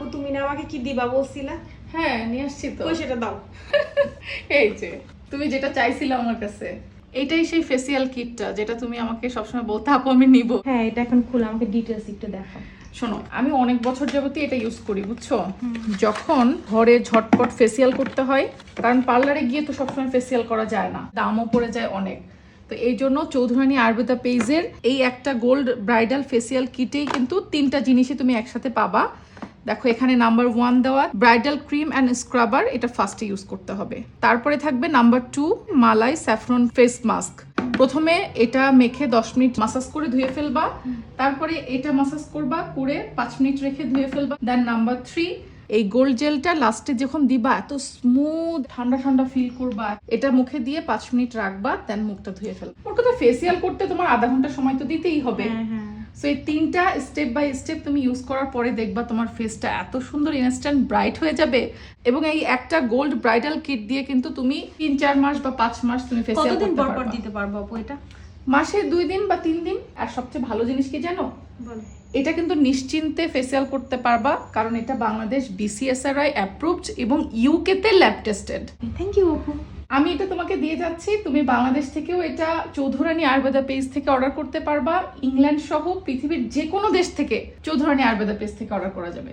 আপু তুমি না আমাকে কি দিবা বলছিলা? হ্যাঁ নিয়ে আসছি তো। কই সেটা দাও। এই যে তুমি যেটা চাইছিলে আমার কাছে এইটাই সেই ফেসিয়াল কিটটা যেটা তুমি আমাকে সবসময় বলতে আপু আমি নিব। হ্যাঁ এটা এখন খুলে আমাকে ডিটেলস একটু দেখাও শোনো আমি অনেক বছর যাবতই এটা ইউজ করি বুঝছ? যখন ঘরে ঝটপট ফেসিয়াল করতে হয় কারণ পার্লারে গিয়ে তো সবসময় ফেসিয়াল করা যায় না দামও পড়ে যায় অনেক। তো এই জন্য চৌধুরানী আয়ুর্বেদা পেজের এই একটা গোল্ড ব্রাইডাল ফেসিয়াল কিটেই কিন্তু তিনটা জিনিসই তুমি একসাথে পাবা। দেখো, এখানে নাম্বার ওয়ান দেওয়া ব্রাইডাল ক্রিম অ্যান্ড স্ক্রাবার এটা ফার্স্টে ইউজ করতে হবে। তারপরে থাকবে নাম্বার টু মালাই স্যাফরন ফেস মাস্ক প্রথমে এটা মেখে দশ মিনিট মাসাজ করে ধুয়ে ফেলবা। তারপরে এটা মাসাজ করবা, করে পাঁচ মিনিট রেখে ধুয়ে ফেলবা। দেন নাম্বার থ্রি এই গোল্ড জেলটা লাস্টে যখন দিবা, এত স্মুথ ঠান্ডা ঠান্ডা ফিল করবা। এটা মুখে দিয়ে পাঁচ মিনিট রাখবা দেন মুখটা ধুয়ে ফেলবা। ওর কথা ফেসিয়াল করতে তোমার আধা ঘণ্টা সময় তো দিতেই হবে। হ্যাঁ হ্যাঁ। সো এই তিনটা স্টেপ বাই স্টেপ তুমি ইউজ করার পরে দেখবা তোমার ফেসটা এত সুন্দর ইনস্ট্যান্ট ব্রাইট হয়ে যাবে এবং এই একটা গোল্ড ব্রাইডাল কিট দিয়ে কিন্তু তুমি তিন চার মাস বা পাঁচ মাস তুমি ফেসিয়াল কতদিন পর পর দিতে পারব আপু এটা? মাসে দুই দিন বা তিন দিন। আর সবচেয়ে ভালো জিনিস কি জানো? এটা কিন্তু নিশ্চিন্তে ফেসিয়াল করতে পারবা কারণ এটা বাংলাদেশ বিসিএসআরআই অ্যাপ্রুভড এবং ইউকে তে ল্যাব টেস্টেড থ্যাংক ইউ আপু আমি এটা তোমাকে দিয়ে যাচ্ছি। তুমি বাংলাদেশ থেকেও এটা চৌধুরানী আয়ুর্বেদা পেজ থেকে অর্ডার করতে পারবা। ইংল্যান্ড সহ পৃথিবীর যে কোনো দেশ থেকে চৌধুরানী আয়ুর্বেদা পেজ থেকে অর্ডার করা যাবে।